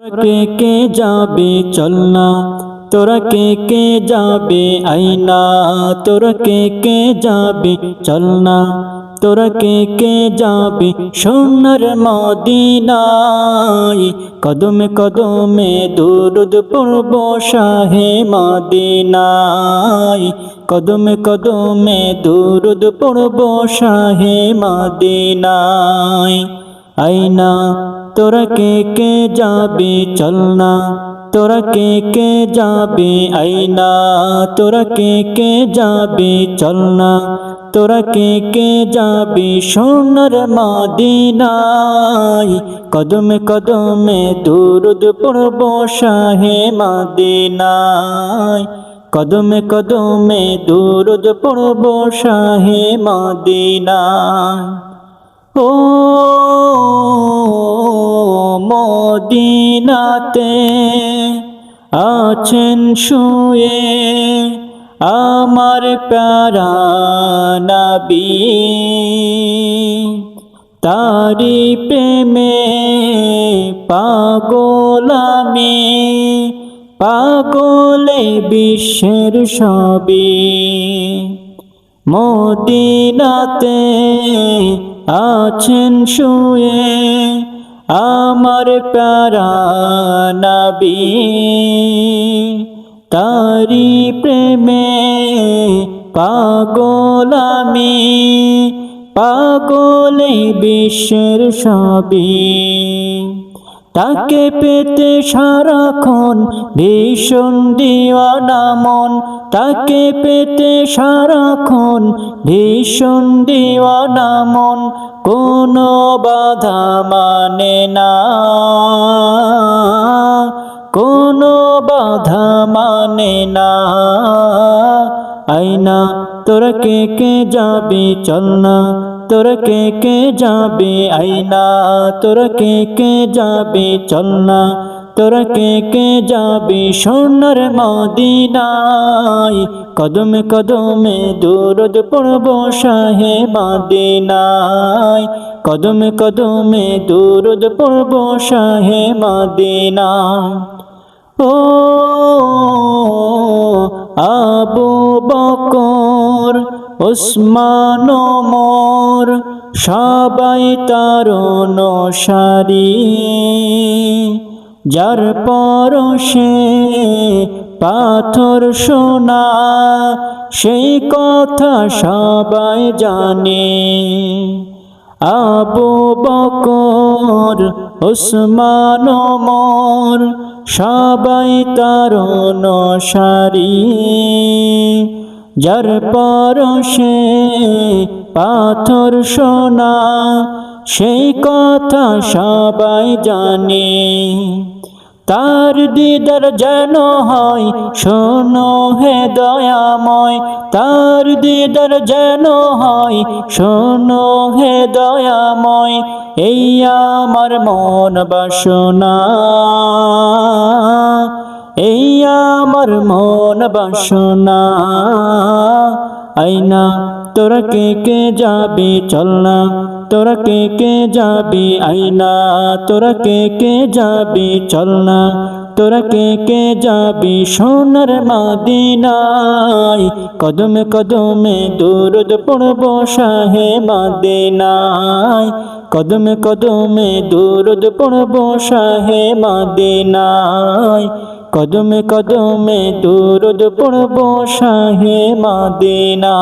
কে কে যাবে চল না তোরা কে কে যাবে আইনা? তোরা কে কে যাবে চল না তোরা কে কে যাবে সোনার মদিনায়? কদমে কদমে দুরুদ পূর্ব শাহে মদিনায়। কদমে কদমে দুরুদ পূর্ব শাহে মদিনায়। আইনা তোরা কে কে যাবে চল না? তোরা কে কে যাবে আইনা তোরা কে কে যাবে চল না? তোরা কে কে যাবে সোনার মাদিনাই কদমে কদমে দুরুদ পড়ব শাহে মাদিনাই কদমে কদমে দুরুদ পড়ব শাহে মাদিনাই ও মদিনাতে আছেন শুয়ে আমার প্যারা নবী। তারি প্রেমে পাগলামি পাগলে বিশ্বের সবই। মদিনাতে আছেন শুয়ে আমার প্যারা নবী তারি প্রেমে পাগলামি পাগলে বিশ্বের সবই। তাকে পেতে সারাক্ষণ ভীষণ দিওয়ানা মন। তাকে পেতে সারাক্ষণ ভীষণ দিওয়ানা মন। কোনো বাধা মানে না। কোনো বাধা মানে না। আইনা তোরা কে কে যাবি, চল না। তোরা কে কে যাবে? আইনা। তোরা কে কে যাবে? চল না। তোরা কে কে যাবি? সোনার মদিনায়। কদমে কদমে দূরদ পড়ব শাহে মদিনায়। কদমে কদমে দূরদ পড়ব শাহে মদিনায়। ও আবু বকর ওসমান মোর সবাই তার নসারি যার পরশে পাথর সোনা, সেই কথা সবাই জানে। আবু বকর, ওসমান মোর সবাই তার নসারি যার পরশে পাথর সোনা, সেই কথা সবাই জানে। তার দিদার যেন হয়, শোনো হে দয়াময়। তার দিদার যেন হয়, শোনো হে দয়াময়। এই আমার মন বাসনা। এই আমার মন বাসনা আইনা তোরা কে কে যাবি চল না তোরা কে কে যাবি আইনা তোরা কে কে যাবি চল না তোরা কে কে যাবি সোনার মাদিনায়, কদমে কদমে দুরুদ পড়ব শাহে মাদিনায়, কদমে কদমে দুরুদ পড়ব শাহে মাদিনায়। কদমে কদমে দুরুদ পড়ব শাহে মাদিনা।